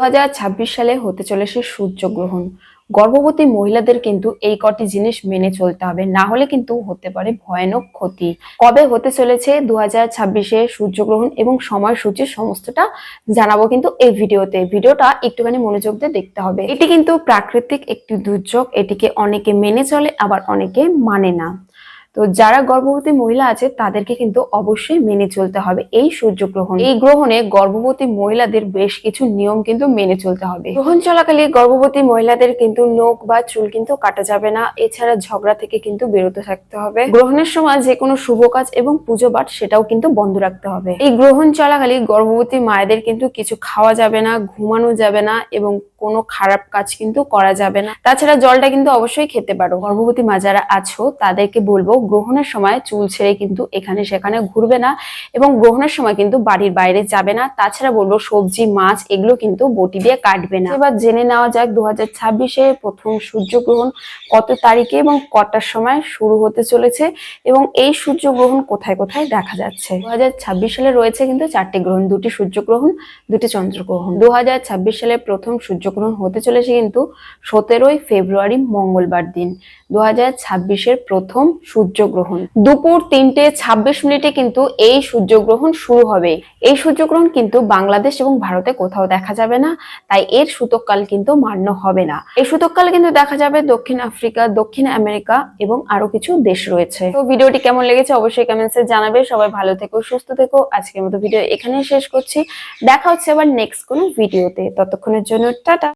দু হাজার ছাব্বিশ সালে হতে চলেছে সূর্যগ্রহণ। গর্ভবতী মহিলাদের কিন্তু এই কটি জিনিস মেনে চলতে হবে, না হলে কিন্তু হতে পারে ভয়ানক ক্ষতি। কবে হতে চলেছে দু হাজার ছাব্বিশে সূর্যগ্রহণ এবং সময়সূচি সমস্তটা জানাব কিন্তু এই ভিডিওতে। ভিডিওটা একটুখানি মনোযোগ দিয়ে দেখতে হবে। এটি কিন্তু প্রাকৃতিক একটি দুর্যোগ, এটিকে অনেকে মেনে চলে, আবার অনেকে মানে না। তো যারা গর্ভবতী মহিলা আছে, তাদেরকে কিন্তু অবশ্যই মেনে চলতে হবে এই সূর্য গ্রহণ এই গ্রহণে গর্ভবতী মহিলাদের বেশ কিছু নিয়ম কিন্তু মেনে চলতে হবে। গ্রহণ চলাকালে গর্ভবতী মহিলাদের কিন্তু নখ বা চুল কিন্তু কাটা যাবে না। এছাড়া ঝগড়া থেকে কিন্তু বিরত থাকতে হবে। গ্রহণের সময় যে কোনো শুভ কাজ এবং পুজো পাঠ সেটাও কিন্তু বন্ধ রাখতে হবে। এই গ্রহণ চলাকালে গর্ভবতী মায়েদের কিন্তু কিছু খাওয়া যাবে না, ঘুমানো যাবে না এবং কোনো খারাপ কাজ কিন্তু করা যাবে না। তাছাড়া জলটা কিন্তু অবশ্যই খেতে পারো। গর্ভবতী মা যারা আছো, তাদেরকে বলব গ্রহণের সময় চুল ছেড়ে কিন্তু এখানে সেখানে ঘুরবে না এবং গ্রহণের সময় কিন্তু বাড়ির বাইরে যাবে না। তাছাড়া বলব সবজি, মাছ এগুলো কিন্তু বটি দিয়ে কাটবে না। এবার জেনে নেওয়া যাক দু হাজার প্রথম সূর্যগ্রহণ কত তারিখে এবং কটার সময় শুরু হতে চলেছে এবং এই সূর্যগ্রহণ কোথায় কোথায় দেখা যাচ্ছে? দু হাজার ছাব্বিশ সালে রয়েছে কিন্তু চারটি গ্রহণ, দুটি সূর্যগ্রহণ, দুটি চন্দ্রগ্রহণ। দু হাজার ছাব্বিশ সালে প্রথম সূর্যগ্রহণ হতে চলেছে কিন্তু সতেরোই ফেব্রুয়ারি মঙ্গলবার দিন। দু হাজার প্রথম সূর্যগ্রহণ। দুপুর তিনটে ছাব্বিশ মিনিটে কিন্তু এই সূর্যগ্রহণ শুরু হবে। এই সূর্যগ্রহণ কিন্তু বাংলাদেশ এবং ভারতে কোথাও দেখা যাবে না, তাই এর সূতককাল কিন্তু মান্য হবে না। এই সূতককাল কিন্তু দেখা যাবে দক্ষিণ আফ্রিকা, দক্ষিণ আমেরিকা এবং আরও কিছু দেশ রয়েছে। তো ভিডিওটি কেমন লেগেছে অবশ্যই কমেন্টসে জানাবে। সবাই ভালো থেকো, সুস্থ থেকো। আজকের মতো ভিডিও এখানেই শেষ করছি। দেখা হচ্ছে আবার নেক্সট কোনো ভিডিওতে। ততক্ষণের জন্য টাটা।